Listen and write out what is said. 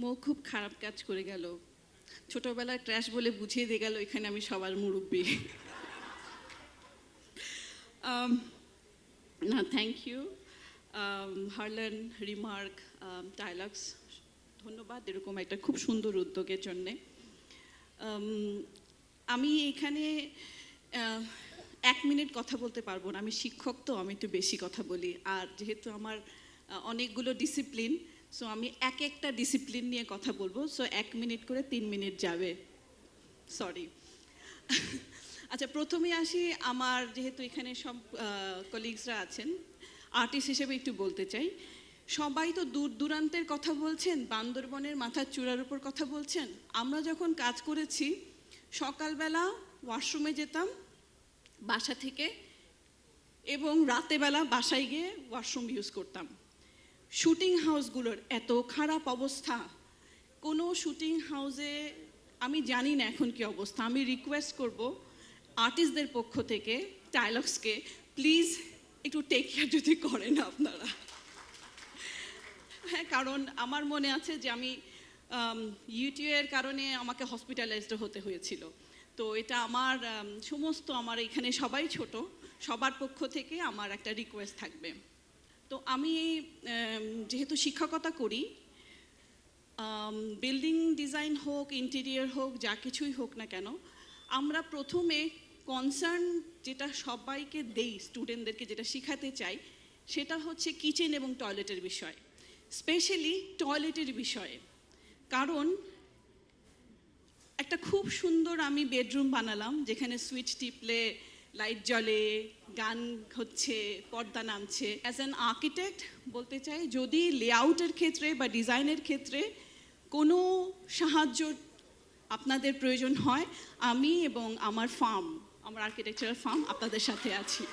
মৌ খুব খারাপ কাজ করে গেল। ছোটবেলায় ক্র্যাশ বলে বুঝিয়ে দিয়ে গেল এখানে আমি সবার মুরব্বী। Um, না থ্যাংক ইউ হারলেন রিমার্ক ডায়লগস ধন্যবাদ এরকম একটা খুব সুন্দর উদ্যোগের জন্যে। Um, আমি এখানে এক মিনিট কথা বলতে পারব না আমি শিক্ষক তো আমি একটু বেশি কথা বলি। আর যেহেতু আমার অনেকগুলো ডিসিপ্লিন সো আমি এক একটা ডিসিপ্লিন নিয়ে কথা বলব। সো এক মিনিট করে তিন মিনিট যাবে। সরি আচ্ছা প্রথমে আসি আমার যেহেতু এখানে সব কলিগসরা আছেন আর্টিস্ট হিসেবে একটু বলতে চাই। সবাই তো দূর দূরান্তের কথা বলছেন, বান্দরবনের মাথার চূড়ার উপর কথা বলছেন। আমরা যখন কাজ করেছি, সকালবেলা ওয়াশরুমে যেতাম, বাসা থেকে, এবং রাতেবেলা বাসায় গিয়ে ওয়াশরুম ইউজ করতাম। শুটিং হাউসগুলোর এত খারাপ অবস্থা। কোনো শুটিং হাউসে আমি জানি না এখন কি অবস্থা। আমি রিকোয়েস্ট করব আর্টিস্টদের পক্ষ থেকে ডায়লগসকে প্লিজ একটু টেক কেয়ার যদি করেন আপনারা। হ্যাঁ কারণ আমার মনে আছে যে আমি ইউটিউবের কারণে আমাকে হসপিটালাইজড হতে হয়েছিল। তো এটা আমার সমস্ত আমার এখানে সবাই ছোট। সবার পক্ষ থেকে আমার একটা রিকোয়েস্ট থাকবে। তো আমি যেহেতু শিক্ষকতা করি বিল্ডিং ডিজাইন হোক ইন্টেরিয়র হোক, যা কিছুই হোক না কেন, আমরা প্রথমে কনসার্ন যেটা সবাইকে দেই স্টুডেন্টদেরকে যেটা শেখাতে চাই, সেটা হচ্ছে কিচেন এবং টয়লেটের বিষয়। স্পেশালি টয়লেটের বিষয়ে। কারণ, একটা খুব সুন্দর আমি বেডরুম বানালাম, যেখানে সুইচ টিপলে লাইট জ্বলে, গান হচ্ছে, পর্দা নামছে। অ্যাজ অ্যান আর্কিটেক্ট বলতে চাই, যদি লেআউটের ক্ষেত্রে বা ডিজাইনের ক্ষেত্রে কোনো সাহায্য আপনাদের প্রয়োজন হয়, আমি এবং আমার ফার্ম আমার আর্কিটেকচারাল ফার্ম আপনাদের সাথে আছি।